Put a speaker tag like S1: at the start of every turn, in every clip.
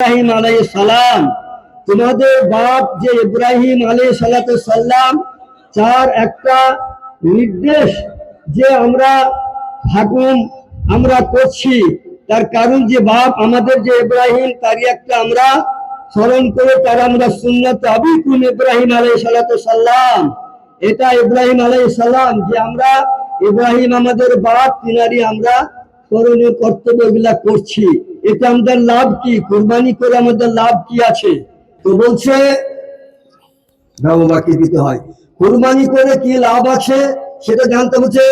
S1: ইব্রাহিম আলাই সালাম। তোমাদের বাপ যে ইব্রাহিম আলাই সালাম চার একটা নির্দেশ যে আমরা হাকুম আমরা করছি। তার কারণ যে বাপ আমাদের যে ইব্রাহিম, তারই একটা আমরা স্মরণ করে তার আমরা সুন্নত আবিকুম ইব্রাহিম আলাই সালাম। এটা ইব্রাহিম আলাই সালাম যে আমরা, ইব্রাহিম আমাদের বাপ তিনারি আমরা করণীয় কর্তব্য এগুলা করছি। এতে আমাদের লাভ কি? কোরবানি করে আমাদের লাভ কি আছে? তো বলছে বাকি দিতে হয়। কোরবানি করে কি লাভ আছে? সেটা জানতে হচ্ছে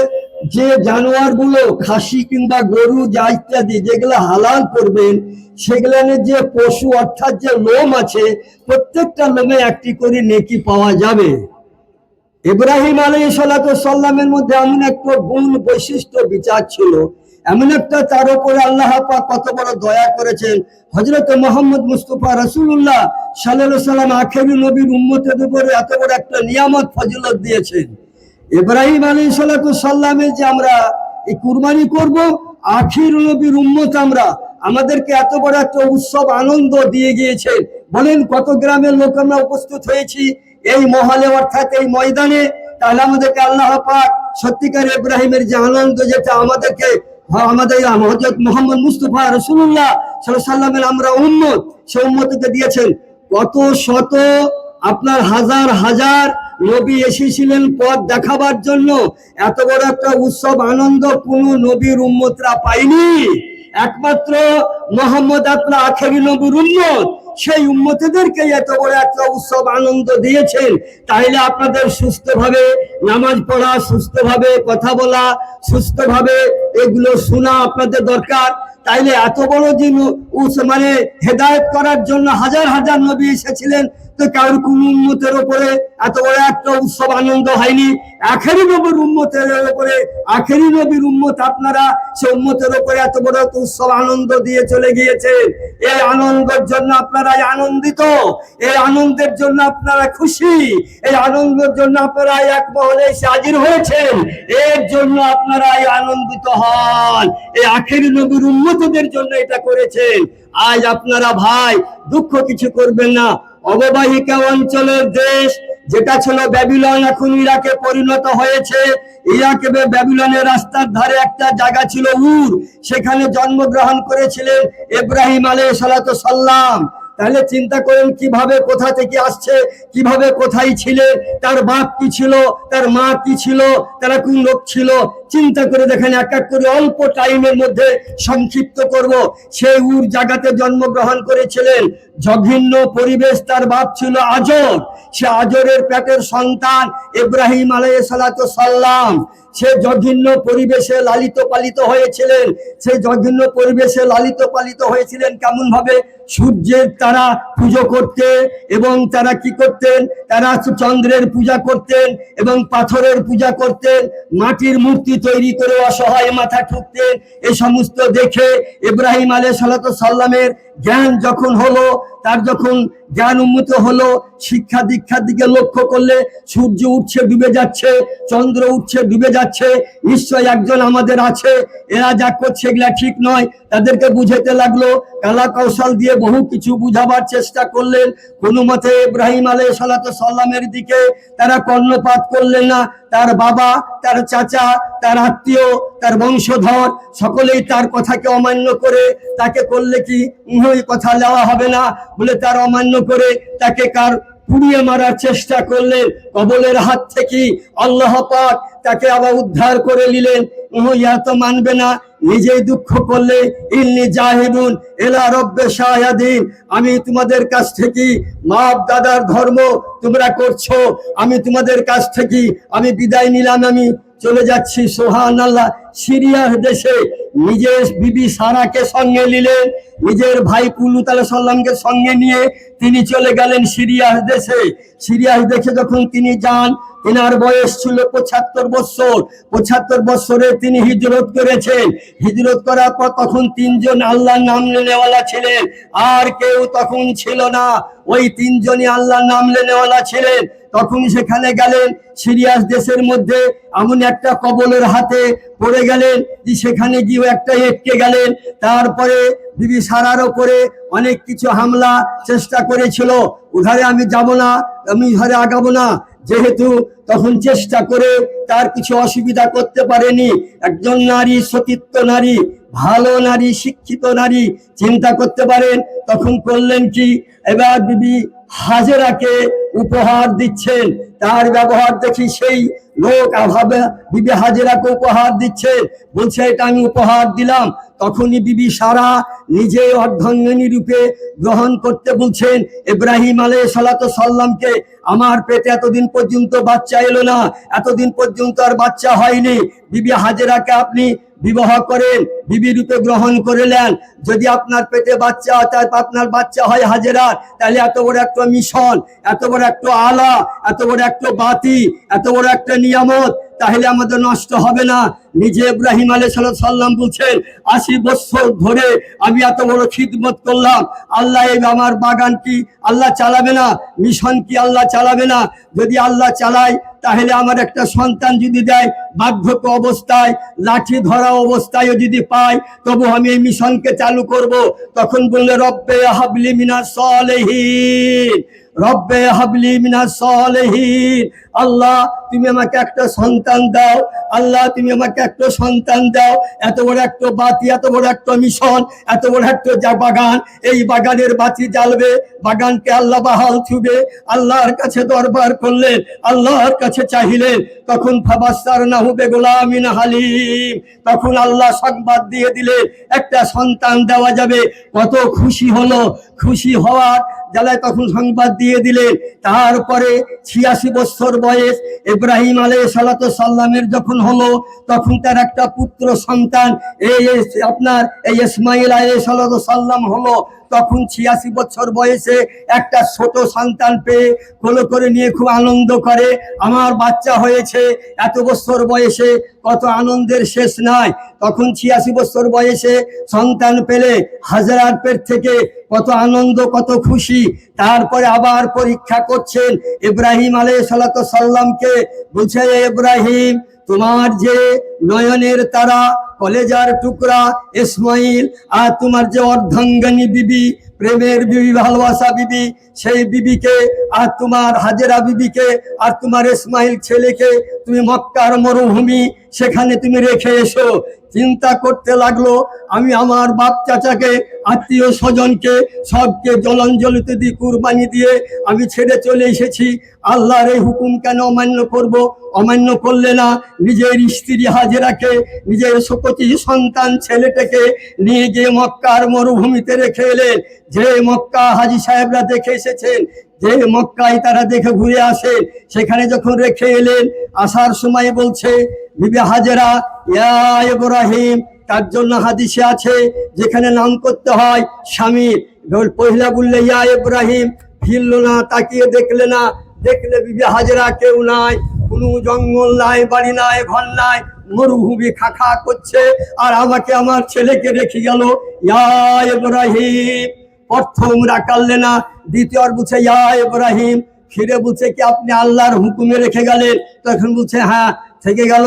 S1: যে জানোয়ারগুলো খাসি কিংবা গরু যা ইত্যাদি যেগুলো হালাল করবেন সেগুলানের যে পশু অর্থাৎ যে লোম আছে, প্রত্যেকটা লোমে একটি করে নেকি পাওয়া যাবে। ইব্রাহিম আলী সাল্লামের মধ্যে এমন একটা গুণ বৈশিষ্ট্য বিচার ছিল এমন একটা তার উপরে আল্লাহ কত বড় দয়া করেছেন। হজরত মোহাম্মদ মুস্তফা রসুল্লাহ সাল্লাহ সাল্লাম আখেরি নবীর উম্মতের উপরে এত বড় একটা নিয়ামত, ফজিলত দিয়েছেন। ইব্রাহিম আলী সাল্লামের যে আমরা এই কুরবানি করব, আখির নবীর উম্মত আমরা, আমাদেরকে এত বড় একটা উৎসব, আনন্দ দিয়ে গিয়েছেন। বলেন, কত গ্রামের লোক আমরা উপস্থিত হয়েছি এই মহলে, অর্থাৎ এই ময়দানে। তাহলে আমাদেরকে আল্লাহ পাক সত্যিকার ইব্রাহিমের যে আনন্দ, যেটা আমাদেরকে আমাদের হজরত মোহাম্মদ মুস্তফা রসুল্লাহ সাল্লামের আমরা উম্মত, সে উম্মতকে দিয়েছেন। কত শত, আপনার হাজার হাজার নবী এসেছিলেন পথ দেখাবার জন্য। এত বড় একটা উৎসব, আনন্দ কোন নবীর উম্মতরা পায়নি। একমাত্র মোহাম্মদ আপনার আখেরি নবীর উম্মত। সেই উম্মতেদেরকে এত বড় একটা উৎসব আনন্দ দিয়েছেন, তাহলে আপনাদের সুস্থভাবে নামাজ পড়া, সুস্থভাবে কথা বলা, সুস্থভাবে এগুলো শোনা আপনাদের দরকার। তাইলে এত বড় যে মানে হেদায়ত করার জন্য হাজার হাজার নবী এসেছিলেন কোন উন্মতের উপরে এত বড় একটা উৎসব আনন্দ হয়নি। আখেরি নবীর উন্মতের উপরে, আখেরি নবীর উন্মত আপনারা সে উন্মতের উপরে এত বড় একটা উৎসব আনন্দ দিয়ে চলে গিয়েছেন এই আনন্দের জন্য আপনারা আনন্দিত, এই আনন্দের জন্য আপনারা খুশি, এই আনন্দের জন্য আপনারা এক মহলে এসে হাজির হয়েছেন। এর জন্য আপনারা আনন্দিত হন। এই আখেরি নবীর উন্মতদের জন্য এটা করেছেন। আজ আপনারা ভাই, দুঃখ কিছু করবেন না। অববাহিকা অঞ্চলের দেশ, যেটা ছিল ব্যাবিলন, এখন ইরাকে পরিণত হয়েছে। ইরাকে ব্যাবিলনের রাস্তার ধারে একটা জায়গা ছিল উর, সেখানে জন্মগ্রহণ করেছিলেন ইব্রাহিম আলহ সাল্লাম তাহলে চিন্তা করেন কীভাবে, কোথা থেকে আসছে, কীভাবে কোথায় ছিলেন, তার বাপ কি ছিল, তার মা কি ছিল, তারা কোন লোক ছিল চিন্তা করে দেখেন, এক এক করে অল্প টাইমের মধ্যে সংক্ষিপ্ত করব। সেই উর জায়গাতে জন্মগ্রহণ করেছিলেন। জঘিন্য পরিবেশ তার বাপ ছিল আজর। সে আজরের পেটের সন্তান ইব্রাহিম আলাই সালাত সাল্লাম সে জঘিন্য পরিবেশে লালিত পালিত হয়েছিলেন। সেই জঘিন্য পরিবেশে লালিত পালিত হয়েছিলেন কেমন ভাবে সূর্যের তারা পুজো করতে এবং তারা কি করতেন? তারা চন্দ্রের পূজা করতেন এবং পাথরের পূজা করতেন। মাটির মূর্তি তৈরি করে অসহায় মাথা ঠুকতে এই সমস্ত দেখে ইব্রাহিম আলহ সাল্লামের জ্ঞান যখন হলো, তার যখন জ্ঞান উন্মত হলো, শিক্ষা দীক্ষার দিকে লক্ষ্য করলে সূর্য উঠছে, ডুবে যাচ্ছে, চন্দ্র উঠছে, ডুবে যাচ্ছে, নিশ্চয় একজন আমাদের আছে। এরা যা করছে এগুলা ঠিক নয়। তাদেরকে বুঝাতে লাগল, কালা কৌশল দিয়ে বহু কিছু বুঝাবার চেষ্টা করলেন। কোনো মতে ইব্রাহিম আলহ সাল্লামের দিকে তারা কর্ণপাত করলেন না। তার বাবা, তার চাচা, তার আত্মীয় তার বংশধর, সকলেই তার কথাকে অমান্য করে তাকে করলে কি ওই কথা নেওয়া হবে না? বলে তার অমান্য করে তাকে কার পুড়িয়ে মারার চেষ্টা করলেন? কবলের হাত থেকে আল্লাহ পাক তাকে আবার উদ্ধার করে নিলেন। ইহা তো মানবে না, নিজেই দুঃখ করলে, ইন্নি জাহিদুন এলা রব্বে শাহাদিন আমি তোমাদের কাছ থেকে মাপ দাদার ধর্ম তোমরা করছ, আমি তোমাদের কাছ থেকে আমি বিদায় নিলাম আমি। চলে যাচ্ছি সোহান আল্লাহ সিরিয়ার দেশে নিজের বিবি সারাকে সঙ্গে নিলেন, নিজের ভাই পুলুত আলাহ সাল্লামকে সঙ্গে নিয়ে তিনি চলে গেলেন সিরিয়াস দেশে। সিরিয়াস দেশে যখন তিনি যান, তিনার বয়স ছিল পঁচাত্তর বছর। পঁচাত্তর বছরে তিনি হিজরত করেছেন। হিজরত করার পর তখন তিনজন আল্লাহর নাম নেওয়ালা ছিলেন। আর কেউ তখন ছিল না। ওই তিনজনই আল্লাহর নাম নেওয়ালা ছিলেন। তখন সেখানে গেলেন, সিরিয়াস দেশের মধ্যে এমন একটা কবলের হাতে পড়ে গেলেন যে সেখানে গিয়ে একটা এটকে গেলেন। তারপরে বিবি সারার ওপরে অনেক কিছু হামলা চেষ্টা করেছিল। উধারে আমি যাব না, আমি ঘরে আগাবো না। যেহেতু তখন চেষ্টা করে তার কিছু অসুবিধা করতে পারেনি। একজন নারী সতীত্ব নারী, ভালো নারী, শিক্ষিত নারী চিন্তা করতে পারেন। তখন করলেন কি? এবার বিবি হাজেরাকে উপহার দিচ্ছেন। তার ব্যবহার দেখি সেই লোক অভাবে বিবি হাজেরাকে উপহার দিচ্ছে বলছে, এটা আমি উপহার দিলাম। তখনই বিবি সারা নিজে অর্ধাঙ্গিনী রূপে গ্রহণ করতে বলছেন, ইব্রাহিম আলাই সালাত সাল্লামকে আমার পেটে এতদিন পর্যন্ত বাচ্চা এলো না। এতদিন পর্যন্ত আর বাচ্চা হয়নি। বিবি হাজেরাকে আপনি বিবাহ করেন বিবি রূপে গ্রহণ করলেন যদি আপনার পেটে বাচ্চা তাই আপনার বাচ্চা হয় হাজেরার তাহলে এত বড় একটা মিশন, এত বড় একটা আলা, এত বড় একটা বাতি, এত বড় একটা নিয়ামত, তাহলে আমাদের নষ্ট হবে না। নিজে ইব্রাহিম আলাই সাল্লাম বলছেন, আশি বছর ধরে আমি এত বড় খিদমত করলাম, আল্লাহ এই আমার বাগান কি আল্লাহ চালাবে না? মিশন কি আল্লাহ চালাবে না? যদি আল্লাহ চালায়, তাহলে আমার একটা সন্তান যদি দেয়, বার্ধক্য অবস্থায়, লাঠি ধরা অবস্থায় যদি পাই তবু আমি এই মিশনকে চালু করব। তখন বললে, রব্বে হাবলি মিনা সলেহীন, রব্বে হাবলি মিনা সলেহীন। আল্লাহ, তুমি আমাকে একটা সন্তান দাও, আল্লাহ, তুমি আমাকে একটা সন্তান দাও, এত বড় একটা বাতি, এত বড় একটা মিশন, এত বড় একটা যা বাগান, এই বাগানের বাতি জ্বালবে, বাগানকে আল্লাহ বাহাল থুবে আল্লাহর কাছে দরবার করলেন, আল্লাহর কাছে চাহিলেন, তখন ফাবাস্তার না হবে গোলামিন হালিম, তখন আল্লাহ সংবাদ দিয়ে দিলে একটা সন্তান দেওয়া যাবে, কত খুশি হলো, খুশি হওয়ার জ্বালায় তখন সংবাদ দিয়ে দিলেন। তারপরে ছিয়াশি বছর বয়স ইব্রাহিম আলাই সালাত সাল্লামের যখন হলো, তখন তার একটা পুত্র সন্তান, এই আপনার এই ইসমাইল আলাই সালাত সাল্লাম হলো। তখন ছিয়াশি বছর বয়সে একটা ছোট সন্তান পেয়ে কোলো করে নিয়ে খুব আনন্দ করে। আমার বাচ্চা হয়েছে, এত বছর বয়সে কত আনন্দের শেষ নাই। তখন ছিয়াশি বছর বয়সে সন্তান পেলে হাজারার পেট থেকে কত আনন্দ, কত খুশি। তারপরে আবার পরীক্ষা করছেন ইব্রাহিম আলাই সাল্লামকে "এ ইব্রাহিম, তোমার যে নয়নের তারা কলেজার টুকরা ইসমাইল আর তোমার যে অর্ধাঙ্গানী বিবি প্রেমের বিবি, ভালোবাসা বিবি, সেই বিবিকে আর তোমার হাজেরা বিবিকে আর তোমার ইসমাইল ছেলেকে তুমি মক্কার মরুভূমি সেখানে তুমি রেখে এসো। চিন্তা করতে লাগল, আমি আমার বাপ চাচাকে, আত্মীয় স্বজনকে সবকে জলাঞ্জলিতে দিয়ে, কুরবানি দিয়ে আমি ছেড়ে চলে এসেছি। আল্লাহর এই হুকুম কেন অমান্য করব? অমান্য করলে না নিজের স্ত্রী হাজেরাকে, নিজের শপতি সন্তান ছেলেটাকে নিয়ে গিয়ে মক্কার মরুভূমিতে রেখে এলেন। যে মক্কা হাজি সাহেবরা দেখে এসেছেন, যে মক্কায় তারা দেখে ঘুরে আসেন সেখানে যখন রেখে এলেন, আসার সময় বলছে, বিবি হাজেরা, ইয়া ইব্রাহিম তার জন্য হাদিসে আছে, যেখানে নাম করতে হয় স্বামীর? পহিলা বললে, ইয়া ইব্রাহিম, ফিরল না, তাকিয়ে দেখলে না। দেখলে বিবি হাজেরা কেউ নাই, কোনো জঙ্গল নাই, বাড়ি নাই, ঘর নাই, মরুভূমি খাখা করছে, আর আমাকে আমার ছেলেকে রেখে গেল। ইয়া ইব্রাহিম প্রথম রাখালে না। দ্বিতীয় বলছে, ইয়া ইব্রাহিম। ফিরে বলছে কি, আপনি আল্লাহর হুকুমে রেখে গেলেন। তখন বলছে হ্যাঁ থেকে গেল।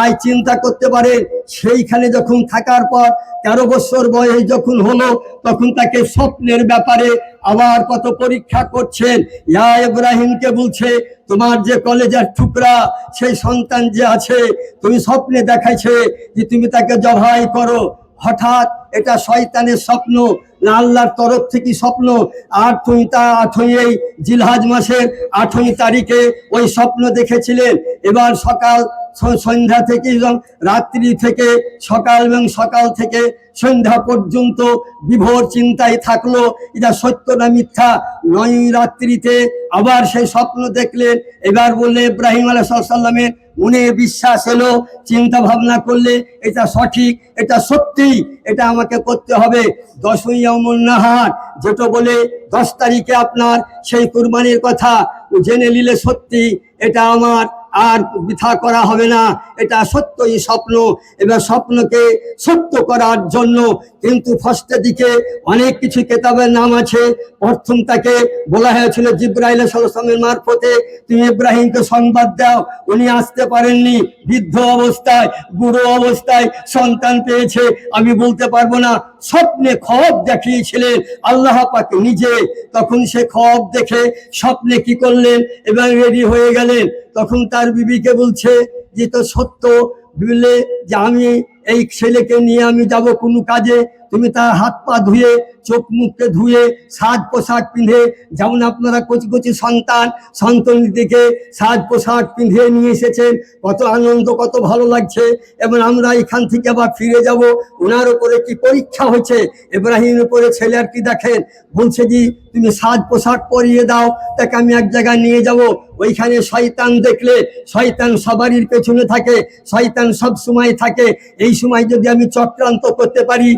S1: আয় চিন্তা করতে পারে সেইখানে যখন থাকার পর তেরো বছর বয়স যখন হলো, তখন তাকে স্বপ্নের ব্যাপারে আবার কত পরীক্ষা করছেন। ইয়া ইব্রাহিমকে বলছে, তোমার যে কলেজের টুকরা, সেই সন্তান যে আছে, তুমি স্বপ্নে দেখাইছে যে তুমি তাকে জবাই করো। হঠাৎ এটা শয়তানের স্বপ্ন না আল্লাহর তরফ থেকে স্বপ্ন। আর তুমি তা আঠই জিলহাজ মাসের আঠই তারিখে ওই স্বপ্ন দেখেছিলেন। এবার সকাল সন্ধ্যা থেকে এবং রাত্রি থেকে, সকাল এবং সকাল থেকে সন্ধ্যা পর্যন্ত বিভোর চিন্তায় থাকল। এটা সত্য না মিথ্যা? নয় রাত্রিতে আবার সেই স্বপ্ন দেখলেন। এবার বললে ইব্রাহিম আলাহ সাল্লামের মনে বিশ্বাস এলো, চিন্তা ভাবনা করলে এটা সঠিক, এটা সত্যি, এটা আমাকে করতে হবে। দশই নাহার, যেটা বলে দশ তারিখে আপনার সেই কুরবানির কথা জেনে নিলে সত্যি, এটা আমার আর বৃথা করা হবে না। এটা সত্যই স্বপ্ন। এবার স্বপ্নকে সত্য করার জন্য কিন্তু ফার্স্টের দিকে অনেক কিছু কেতাবের নাম আছে। প্রথম তাকে বলা হয়েছিল জিব্রাইল সালামের মারফতে। তুমি ইব্রাহিমকে সংবাদ দাও, উনি আসতে পারেননি। বৃদ্ধ অবস্থায়, বুড়ো অবস্থায় সন্তান পেয়েছে। আমি বলতে পারব না স্বপ্নে খব দেখিয়েছিলেন। আল্লাহ পাকে নিজে তখন সে খব দেখে স্বপ্নে কি করলেন এবং রেডি হয়ে গেলেন। তখন তার বিবিকে বলছে যে তো সত্য। বললে যে, আমি এই ছেলেকে নিয়ে আমি যাব কোনো কাজে। তুমি তার হাত পা ধুয়ে, চোখ মুখকে ধুয়ে, সাজ পোশাক পিঁধে, যেমন আপনারা কচি কচি সন্তান সন্তান দিকে সাজ পোশাক পিঁধে নিয়ে এসেছেন, কত আনন্দ, কত ভালো লাগছে। এবং আমরা এখান থেকে আবার ফিরে যাব। ওনার উপরে কি পরীক্ষা হয়েছে? এব্রাহিমের উপরে ছেলে আর কি দেখেন? বলছে যে, তুমি সাজ পোশাক পরিয়ে দাও, তাকে আমি এক জায়গায় নিয়ে যাব। ওইখানে শয়তান দেখলে, শয়তান সবারই পেছনে থাকে, শয়তান সব সময় থাকে। এই সময় যদি আমি চক্রান্ত করতে পারি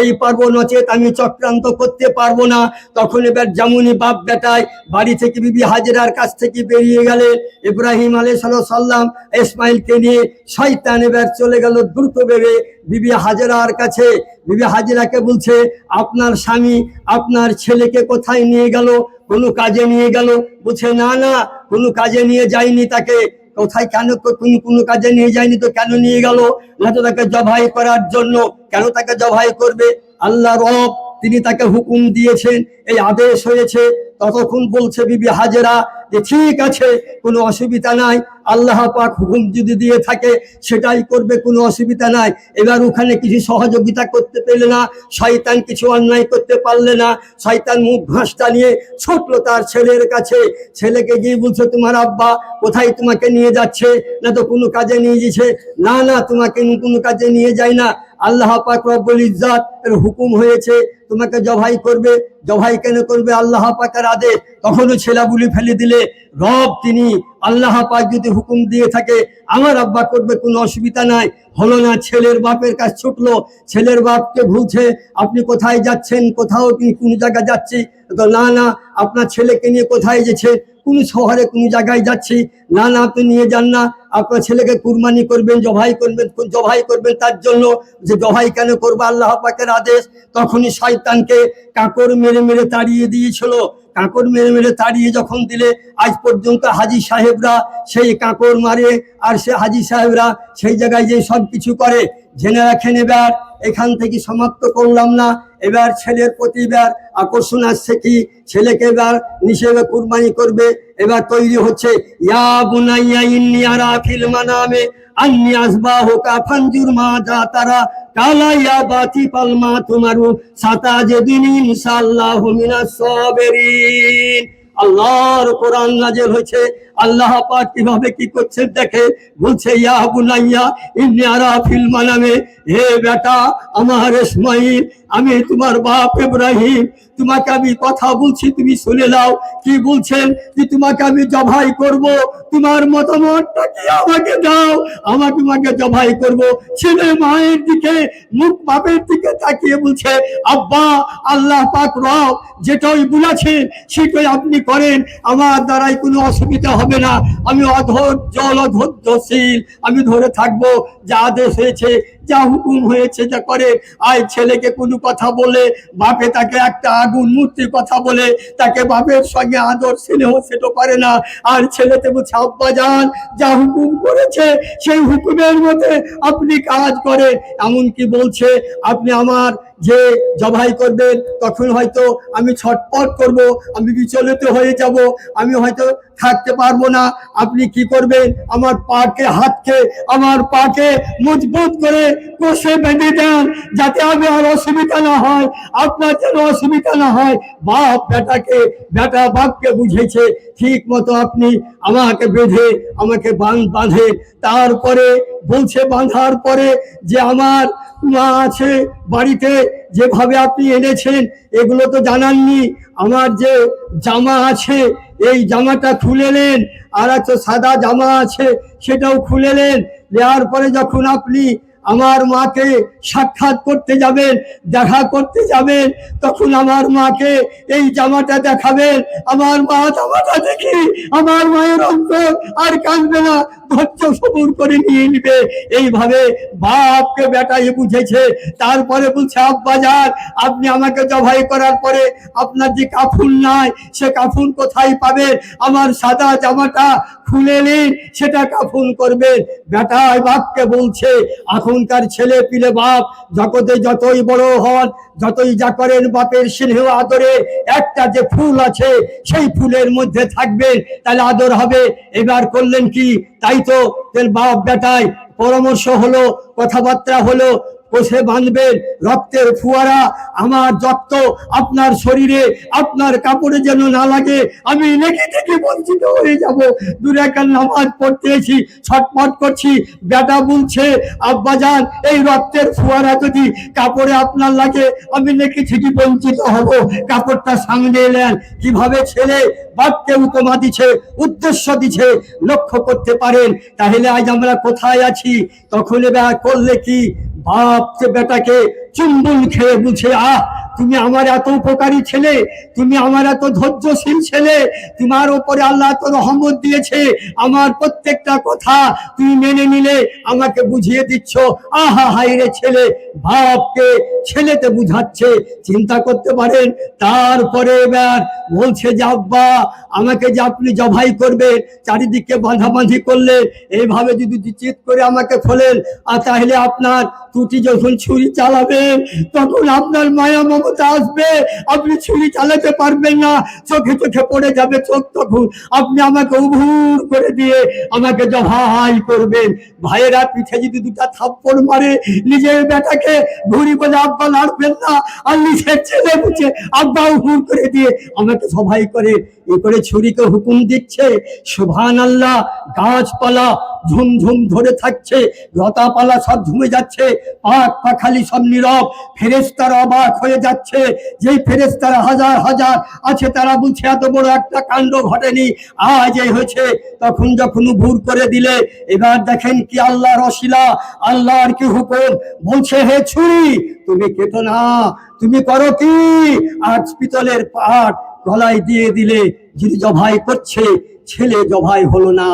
S1: তবেই পারব নচেত আমি চক্রান্ত করতে পারব না। তখন এবার যেমনই বাপ বেটায় বাড়ি থেকে বিবি হাজেরার কাছ থেকে বেরিয়ে গেলেন ইব্রাহিম আলাই সাল্লাম ইসমাইলকে নিয়ে শয়তান এবার চলে গেল দ্রুত ভেবে বিবি হাজেরার কাছে। বিবি হাজেরাকে বলছে, আপনার স্বামী আপনার ছেলেকে কোথায় নিয়ে গেল? কোনো কাজে নিয়ে গেল? বলছে, না না, কোনো কাজে নিয়ে যায়নি তাকে। কোথায় কেন কোন কোন কাজে নিয়ে যায়নি তো কেন নিয়ে গেল? হয়তো তাকে জবাই করার জন্য কেন তাকে জবাই করবে? আল্লাহ রব তিনি তাকে হুকুম দিয়েছেন, এই আদেশ হয়েছে। ততক্ষণ বলছে বিবি হাজেরা যে ঠিক আছে, কোনো অসুবিধা নাই। আল্লাহ পাক হুকুম যদি দিয়ে থাকে, সেটাই করবে, কোনো অসুবিধা নাই। এবার ওখানে কিছু সহযোগিতা করতে পেলে না, শয়তান কিছু অন্যায় করতে পারলে না। শয়তান মুখ ঘাসটা নিয়ে ছুটলো তার ছেলের কাছে। ছেলেকে গিয়ে বলছে, তোমার আব্বা কোথায় তোমাকে নিয়ে যাচ্ছে? না তো কোনো কাজে নিয়ে যাচ্ছে না না, তোমাকে কোনো কাজে নিয়ে যায় না। আল্লাহ পাক রব্বুল ইজ্জাত এর হুকুম হয়েছে, তোমাকে জবাই করবে। জবাই কেন করবে? আল্লাহ পাকের আদেশ। তখনও ছেলা বুলি ফেলে দিলে রব তিনি। আল্লাহ পাক যদি হুকুম দিয়ে থাকে, আমার আব্বা করবে, কোনো অসুবিধা নাই। হলো না, ছেলের বাপের কাছে ছুটলো। ছেলের বাপকে ভুলছে আপনি কোথায় যাচ্ছেন? কোথাও কি কোন জায়গায় যাচ্ছি? তো, না না, আপনার ছেলেকে নিয়ে কোথায় যেছে কোন শহরে কোন জায়গায় যাচ্ছি? না না, আপনি নিয়ে যান না। আপনার ছেলেকে কুরবানি করবেন, জবাই করবেন জবাই করবেন তার জন্য যে জবাই কেন করব? আল্লাহ পাকের আদেশ। তখনই শয়তানকে কাকর মেরে মেরে তাড়িয়ে দিয়েছিল। কাকর মেরে মেরে তাড়িয়ে যখন দিলে, আজ পর্যন্ত হাজি সাহেবরা সেই কাকর মারে, আর সে হাজি সাহেবরা সেই জায়গায় যে সব কিছু করে। জেনে রাখেন এবার এখান থেকে সমাপ্ত করলাম না। এবার ছেলের প্রতি এবার আকর্ষণ আসছে কি? ছেলেকে এবার নিষেধে কুরবানি করবে। এবার তৈরি হচ্ছে, ইয়া বুনাইয়া ইন্নি আরা ফিল মানামে, আন্নি আসবাহু কা ফানজুর মা যা তারা বাতি আল্লাহর কোরআন নাজেল হয়েছে আল্লাহ পাক কীভাবে কি করছেন দেখে? বলছে, ইয়া বুনাইয়া, ইন্নি আরা ফিল মানামে। হে বেটা, আমার ইসমাইল, আমি তোমার বাপ ইব্রাহিম। তোমাকে আমি কথা বলছি, তুমি শুনে নাও। কি বলছেন? যে তোমাকে আমি জবাই করব। তোমার মতামতটা কি আমাকে দাও? আমার তোমাকে জবাই করব। ছেলে মায়ের দিকে, মুখ বাপের দিকে তাকিয়ে বলছে, আব্বা, আল্লাহ পাক রব, যেটাই বলেছেন, সেটাই আপনি করেন। আমার দ্বারাই কোনো অসুবিধা হবে না। আমি অধৈর্য অধৈর্যশীল। আমি ধরে থাকব যা আদেশ হয়েছে যা হুকুম হয়েছে যা করে। আয় ছেলেকে কোনো কথা বলে, বাপে তাকে একটা আগুন মূর্তির কথা বলে, তাকে বাপের সঙ্গে আদর, স্নেহ সেটা করে না। আর ছেলেতে বলছে আব্বা যান, যা হুকুম করেছে, সেই হুকুমের মধ্যে আপনি কাজ করেন। এমনকি বলছে, আপনি আমার যে জবাই করবেন, তখন হয়তো আমি ছটপট করব, আমি বিচলিত হয়ে যাব, আমি হয়তো থাকতে পারব না। আপনি কি করবেন? আমার পাকে হাতকে, আমার পাকে মজবুত করে কষে বেঁধে দেন যাতে আমি আর অসুবিধা না হয়, আপনার যেন অসুবিধা না হয়। বাপ বেটাকে, বেটা বাপকে বুঝেছে, ঠিক মতো আপনি আমাকে বেঁধে, আমাকে বাঁধ। তারপরে বলছে, বাঁধার পরে যে আমার মা আছে বাড়িতে, যেভাবে আপনি এনেছেন, এগুলো তো জানাননি। আমার যে জামা আছে, এই জামাটা খুলেলেন আর একটা সাদা জামা আছে, সেটাও খুলেলেন দেওয়ার পরে যখন আপনি আমার মাকে সাক্ষাৎ করতে যাবেন, দেখা করতে যাবেন, তখন আমার মাকে এই জামাটা দেখাবেন। আমার মা জামাটা দেখি আমার মায়ের অন্তর আর কাঁদবে না। সবুর করে নিয়ে নিবে। এইভাবে বাপকে বেটাই বুঝেছে। তারপরে বলছে, আব্বাজান, আপনি আমাকে জবাই করার পরে আপনার যে কাফুন নাই, সে কাফুন কোথায় পাবেন? আমার সাদা জামাটা খুলে নিন, সেটা কাফুন করবেন। বেটাই বাপকে বলছে, এখনকার ছেলে পিলে বাপ জগতে যতই বড় হন, যতই যা করেন বাপের স্নেহ আদরে একটা যে ফুল আছে, সেই ফুলের মধ্যে থাকবেন। তাহলে আদর হবে। এবার করলেন কি? তাই তো বাপ বেটায় পরামর্শ হলো কথাবার্তা হলো কোষে বাঁধবেন রক্তের ফুয়ারা। আমার যত্ন আপনার শরীরে, আপনার কাপড়ে যেন না লাগে। আমি নেকি থেকে বঞ্চিত হয়ে যাব। দূরে একটা নামাজ পড়তে এসি ছটপট করছি। বেটা বলছে, আব্বা আব্বাজান এই রক্তের ফুয়ারা যদি কাপড়ে আপনার লাগে, আমি নেকি থেকে বঞ্চিত হব। কাপড়টা সামনে এলেন কীভাবে ছেলে বাপকে উপমা দিছে, উদ্দেশ্য দিছে, লক্ষ্য করতে পারেন। তাহলে আজ আমরা কোথায় আছি? তখন এবার করলে কি? বাপ যে বেটাকে চুম্বন খেয়ে বুঝে আহ তুমি আমার এত উপকারী ছেলে, তুমি আমার এত ধৈর্যশীল ছেলে, তোমার উপরে আল্লাহ এত রহমত দিয়েছে, আমার প্রত্যেকটা কথা তুমি মেনে নিলে, আমাকে বুঝিয়ে দিচ্ছ, আহা হাই রে ছেলে, বাপকে ছেলেতে বুঝাচ্ছে, চিন্তা করতে পারেন, তারপরে এবার বলছে যে, আব্বা, আমাকে যে আপনি জবাই করবে চারিদিকে বাঁধাবাঁধি করলে, এইভাবে যদি চিত করে আমাকে খোলেন আর তাহলে আপনার টুটি যখন ছুরি চালাবেন, তখন আপনার মায়া মমতা আসবে। আপনি ছুরি চালাতে পারবেন না। চোখে চোখে পড়ে যাবে চোখ তখন। আপনি আমাকে উভুর করে দিয়ে আমাকে জবাই করবেন। ভাইয়েরা পিঠে যদি দুটা থাপ্পড় মারে, নিজের বেটাকে ঘুরি বলে আব্বা নাড়বেন না। আর নিজের ছেলে বুঝে আব্বা উভুর করে দিয়ে আমাকে সবাই করে। এ করে ছুরিকে হুকুম দিচ্ছে সুভান আল্লাহ গাছপালা ঝুমঝুম ধরে থাকছে, লতাপালা সব ঝুমে যাচ্ছে, পাক পাখালি সব নীরব ফেরেস্তারা অবাক হয়ে যাচ্ছে। যেই ফেরেস্তারা হাজার হাজার আছে, তারা বলছে, এত বড় একটা কাণ্ড ঘটেনি, আজ এই হয়েছে। তখন যখন ভুর করে দিলে, এবার দেখেন কি আল্লাহর অশিলা, আল্লাহর কি হুকুম। বলছে, হে ছুরি, তুমি কেটো না, তুমি করো কি? আজ পিতলের পাট গলায় দিয়ে দিলে যিনি জভাই করছে, ছেলে জভাই হলো না।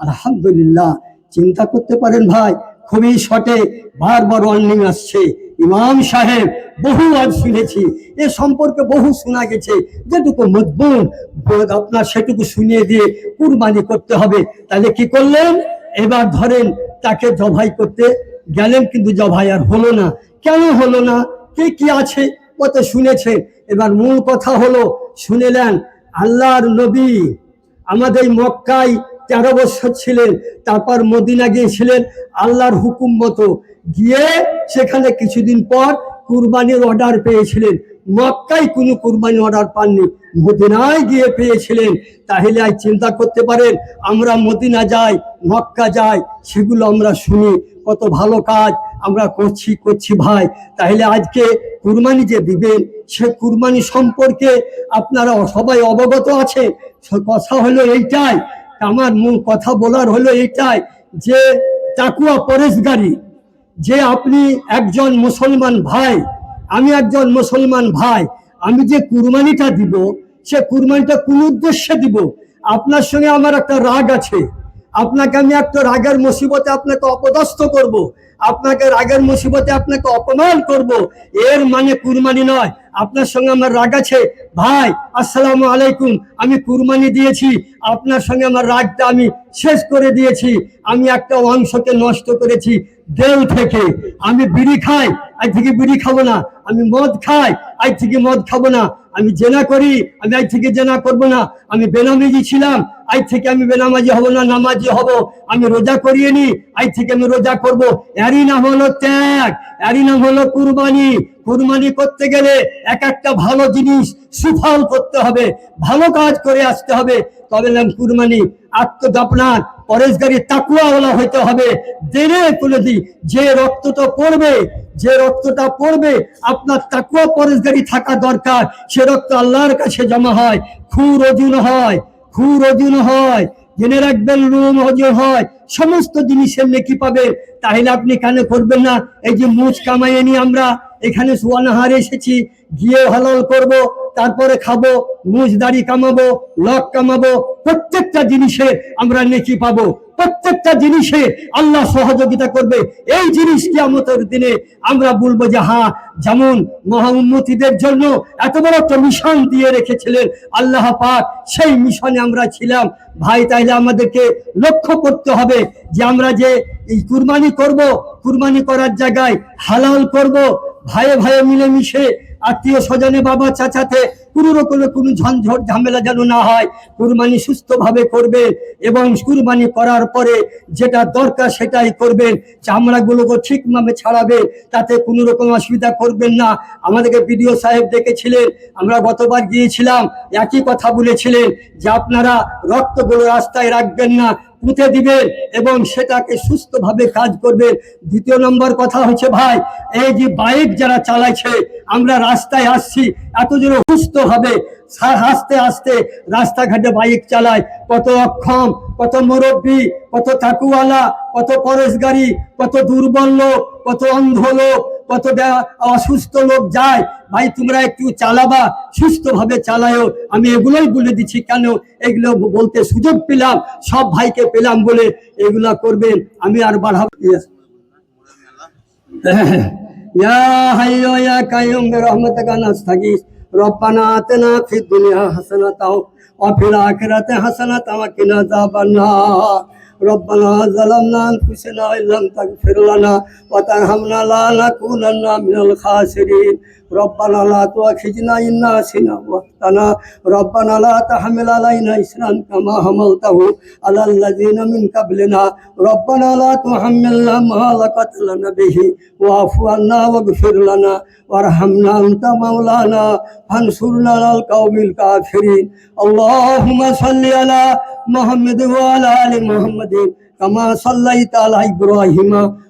S1: আলহামদুলিল্লাহ। চিন্তা করতে পারেন ভাই, খুবই শটে বারবার ওয়ার্নিং আসছে। ইমাম সাহেব, বহু আজ শুনেছি। এ সম্পর্কে বহু শোনা গেছে। যেটুকু মজবুত, বোধ আপনার সেটুকু শুনিয়ে দিয়ে কুরবানি করতে হবে। তাহলে কি করলেন? এবার ধরেন তাকে জবাই করতে গেলেন, কিন্তু জবাই আর হলো না। কেন হলো না? কে কি আছে? কত শুনেছে? এবার মূল কথা হলো, শুনেলেন, আল্লাহর নবী আমাদের মক্কায় তেরো বছর ছিলেন, তারপর মদিনা গিয়েছিলেন, আল্লাহর হুকুম মতো। গিয়ে সেখানে কিছুদিন পর কুরবানির অর্ডার পেয়েছিলেন। মক্কায় কোনো কুরবানি অর্ডার পাননি। মদিনায় গিয়ে পেয়েছিলেন। তাহলে আজ চিন্তা করতে পারেন, আমরা মদিনা যাই, মক্কা যাই, সেগুলো আমরা শুনি। কত ভালো কাজ, আমরা করছি করছি ভাই। তাহলে আজকে কুরবানি যে দিবেন, সে কুরবানি সম্পর্কে আপনারা সবাই অবগত আছে কথা হলো এইটাই। আমার কথা বলার হলো এটাই যে টাকুয়া পরেশগারি, যে আপনি একজন মুসলমান ভাই, আমি একজন মুসলমান ভাই, আমি যে কুরবানিটা দিব, সে কুরবানিটা কোন উদ্দেশ্যে দিব? আপনার সঙ্গে আমার একটা রাগ আছে। আপনাকে আমি একটা রাগের মুসিবতে আপনাকে অপদস্থ করব। আপনাকে রাগের মুসিবতে আপনাকে অপমান করব। এর মানে কুরবানি নয়। আপনার সঙ্গে আমার রাগ আছে। ভাই, আসসালাম আলাইকুম। আমি কুরবানি দিয়েছি। আপনার সঙ্গে আমার রাগটা আমি শেষ করে দিয়েছি। আমি একটা অংশকে নষ্ট করেছি। দেল থেকে। আমি বিড়ি খাই, আজ থেকে বিড়ি খাব না। আমি মদ খাই, আজ থেকে মদ খাব না। আমি জেনা করি, আমি আজ থেকে জেনা করব না। আমি বেনামাজি ছিলাম, আজ থেকে আমি বেনামাজি হব না, নামাজি হব। আমি রোজা করিয়ে নি, আজ থেকে আমি রোজা করব। এরই নাম হলো ত্যাগ, এরই নাম হলো কুরবানি। কুরবানি করতে গেলে এক একটা ভালো জিনিস সুফল করতে হবে, ভালো কাজ করে আসতে হবে। তবে নাম আত্মদাপনার, পরেশগারি তাকুয়াওয়ালা হইতে হবে। দেরে যে রক্তটা পড়বে, যে রক্তটা পড়বে, আপনার তাকুয়া, পরেশগারি থাকা দরকার। সে রক্ত আল্লাহর কাছে জমা হয়, খুর অজুন হয়, খুর অজুন হয়। জেনে রাখবেন হয়। সমস্ত জিনিসের নেকি পাবে। তাহলে আপনি কেন করবেন না, এই যে মুচ কামাইয়ে নিয়ে আমরা। এখানে সুয়ানাহার এসেছি গিয়ে হালাল করব, তারপরে খাব, মুজ দাড়ি কামাবো, লক কামাবো, প্রত্যেকটা জিনিসে আমরা নেকি পাবো, প্রত্যেকটা জিনিসে আল্লাহ সহযোগিতা করবে। এই জিনিস কিয়ামতের দিনে আমরা বলব যে হ্যাঁ যেমন মহাউন্নতিদের জন্য এত বড় একটা মিশন দিয়ে রেখেছিলেন আল্লাহ পাক, সেই মিশনে আমরা ছিলাম। ভাই, তাইলে আমাদেরকে লক্ষ্য করতে হবে যে, আমরা যে এই কুরবানি করব, কুরবানি করার জায়গায় হালাল করব ভাইয়ে ভাইয়ে মিলেমিশে আত্মীয় স্বজনে বাবা চাচাতে কোনো রকমের কোনো ঝঞ্ঝট ঝামেলা যেন না হয়, কুরবানি সুস্থভাবে করবেন এবং কুরবানি করার পরে যেটা দরকার সেটাই করবেন, চামড়াগুলোকে ঠিকভাবে ছাড়াবে তাতে কোনো রকম অসুবিধা করবেন না। আমাদেরকে বিডিও সাহেব ডেকেছিলেন, আমরা গতবার গিয়েছিলাম, একই কথা বলেছিলেন যে আপনারা রক্তগুলো রাস্তায় রাখবেন না পুঁতে দিবেন এবং সেটাকে সুস্থভাবে কাজ করবেন দ্বিতীয় নম্বর কথা হচ্ছে, ভাই, এই যে বাইক যারা চালাইছে, আমরা রাস্তায় আসছি, এত জোরে হবে। আস্তে আস্তে রাস্তাঘাটে বাইক চালায়। কত অক্ষম, কত মুরব্বী, কত কাকুওয়ালা কত পরেশগাড়ি কত দুর্বল লোক, কত অন্ধ লোক কতটা অসুস্থ লোক যায়, ভাই তোমরা একটু চালাবা, সুস্থভাবে চালায়ও আমি এগুলোই বলে দিচ্ছি, কেন এগুলো বলতে সুযোগ পেলাম, সব ভাইকে পেলাম বলে এগুলা করবেন, আমি আর বাড়াব ইয়া হাইয়ো তাও কাইয়ুম রহমতাকা নাস্তাগিস। রব্বানা আতেনা ফিদ দুনিয়া কিনা আযাবান্নার ربنا ظلمنا أنفسنا وإن لم تغفر لنا وترحمنا لنكونن من الخاسرين ربنا لا تؤاخذنا إن نسينا وأخطأنا. ربنا لا تحمل علينا إسرا كما حملته على الذين من قبلنا. ربنا لا تحملنا ما لا قتلنا به. واعف عنا واغفر لنا. وارحمنا أنت مولانا. فانصرنا على القوم الكافرين. اللهم صل على محمد وعلى آل محمد كما صليت على إبراهيم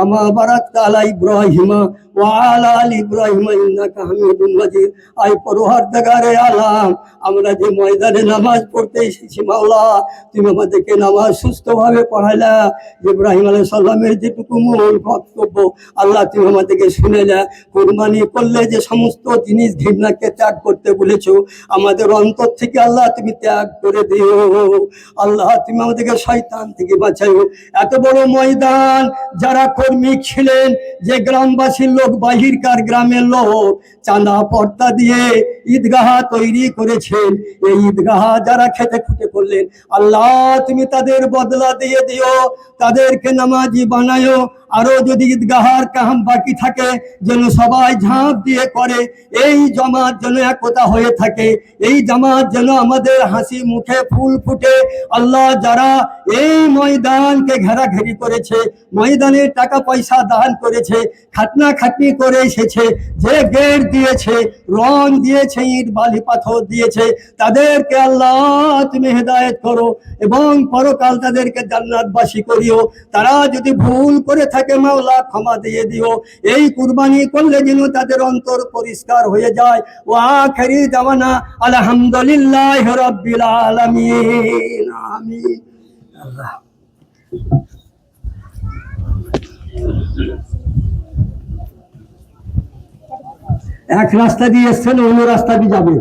S1: كما باركت على إبراهيم وعلى آل إبراهيم إنك حميد مجيد আই পরোহারদাগারে আলাম আমরা যে ময়দানে নামাজ পড়তে এসেছি মাওলা তুমি আমাদেরকে নামাজ সুস্থভাবে পড়াইলা ইব্রাহিম আলাইহিস সালামের যেটুকু মূল বক্তব্য আল্লাহ তুমি আমাদেরকে শুনেলা কোরবানি করলে যে সমস্ত জিনিস ঘৃণাকে ত্যাগ করতে বলেছো আমাদের অন্তর থেকে আল্লাহ তুমি ত্যাগ করে দিও আল্লাহ তুমি আমাদেরকে শয়তান থেকে বাঁচাও এত বড় ময়দান যারা কর্মী ছিলেন যে গ্রামবাসীর লোক বাহিরকার গ্রামের লোক। চাঁদা পর্দা দিয়ে ঈদগাহ তৈরি করেছেন। এই ঈদগাহ যারা খেতে খুঁটে করলেন, আল্লাহ তুমি তাদের বদলা দিয়ে দিও, তাদেরকে নামাজি বানায়ো আরও যদি ঈদগাহার কাহাম বাকি থাকে, যেন সবাই ঝাঁপ দিয়ে করে, এই জমাত যেন একতা হয়ে থাকে, এই জামাত যেন আমাদের হাসি মুখে ফুল ফুটে। আল্লাহ যারা এই ময়দানকে ঘেরাঘেরি করেছে ময়দানে টাকা পয়সা দান করেছে খাটনা খাটনি করে এসেছে, যে গেট দিয়েছে, রং দিয়েছে, ইট, বালি, পাথর দিয়েছে। তাদেরকে আল্লাহ তুমি হেদায়েত করো এবং পরকাল তাদেরকে জান্নাতবাসী করিও। তারা যদি ভুল করে থাকে মাওলা, ক্ষমা দিয়ে দিও। এই কুরবানি করলে যেন তাদের অন্তর পরিষ্কার হয়ে যায়। ও আখেরি জামানা আলহামদুলিল্লাহ রব্বিল আলামিন। আমিন। আল্লাহ। এক রাস্তা দিয়ে এসছেন অন্য রাস্তা দিয়ে যাবে।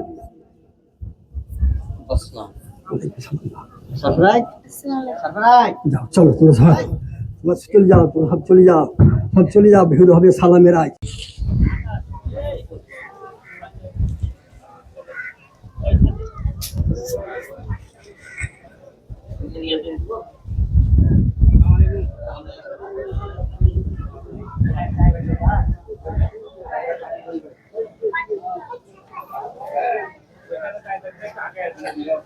S1: যাও চলো তোমরা সব তোমরা চলে যাও তোমরা সব চলে যাও। সব চলে যাও ভিড় হবে সালামের আয়।
S2: লোক